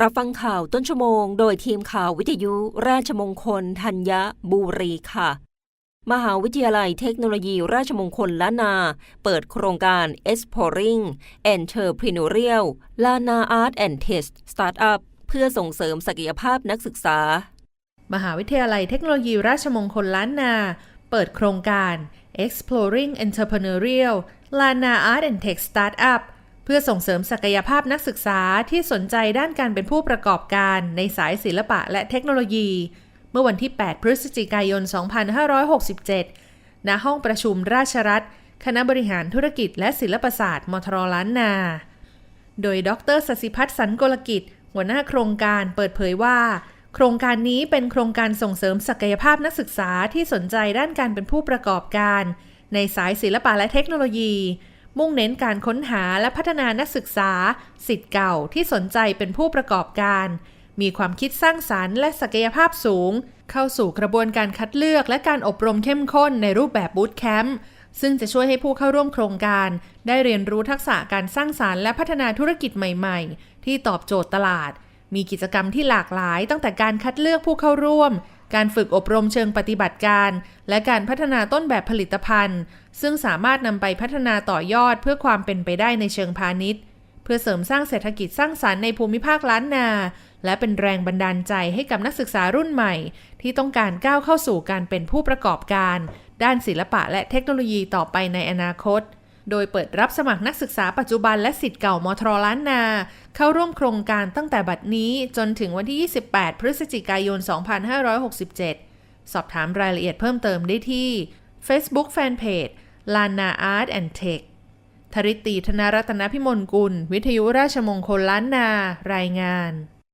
รับฟังข่าวต้นชั่วโมง โดยทีมข่าววิทยุราชมงคลธัญบุรีค่ะ มหาวิทยาลัยเทคโนโลยีราชมงคลล้านนา เปิดโครงการ Exploring Entrepreneurial Lana Art and Test Startup เพื่อส่งเสริมศักยภาพนักศึกษา มหาวิทยาลัยเทคโนโลยีราชมงคลล้านนา เปิดโครงการ Exploring Entrepreneurial Lana Art and Tech Startup เพื่อส่งเสริมศักยภาพนักศึกษาที่สนใจด้านการเป็นผู้ประกอบการในสายศิลปะและเทคโนโลยี เมื่อวันที่ 8 พฤศจิกายน 2567 ณ ห้องประชุมราชรัฐ คณะบริหารธุรกิจและศิลปศาสตร์มทรล้านนา โดยดรสศิพัฒน์สันกลกิจ หัวหน้าโครงการเปิดเผยว่า โครงการนี้เป็นโครงการส่งเสริมศักยภาพนักศึกษาที่สนใจด้านการเป็นผู้ประกอบการ ในสายศิลปะและเทคโนโลยี มุ่งเน้นการค้นหาและพัฒนานักศึกษา สิทธิ์เก่าที่สนใจเป็นผู้ประกอบการ มีความคิดสร้างสารรค์และศักยภาพสูง เข้าสู่กระบวนการคัดเลือกและการอบรมเข้มข้นในรูปแบบบูตแคมป์ซึ่งจะช่วยให้ผู้เข้าร่วมโครงการ ได้เรียนรู้ทักษะการสร้างสารรค์และพัฒนาธุรกิจใหม่ ๆ ที่ตอบโจทย์ตลาด มีกิจกรรมที่หลากหลาย ตั้งแต่การคัดเลือกผู้เข้าร่วม การฝึกอบรมเชิงปฏิบัติการ และการพัฒนาต้นแบบผลิตภัณฑ์ ซึ่งสามารถนำไปพัฒนาต่อยอดเพื่อความเป็นไปได้ในเชิงพาณิชย์ เพื่อเสริมสร้างเศรษฐกิจสร้างสรรค์ในภูมิภาคล้านนา และเป็นแรงบันดาลใจให้กับนักศึกษารุ่นใหม่ ที่ต้องการก้าวเข้าสู่การเป็นผู้ประกอบการ ด้านศิลปะและเทคโนโลยีต่อไปในอนาคต โดยเปิดรับสมัครนักศึกษาปัจจุบันและสิทธิ์เก่ามทรล้านนา เข้าร่วมโครงการตั้งแต่บัดนี้จนถึงวันที่ 28 พฤศจิกายน 2567 สอบถามรายละเอียดเพิ่มเติมได้ที่ Facebook Fanpage Lana Art and Tech ธริตตีธนรัตนพิมลกุล วิทยุราชมงคลล้านนา รายงาน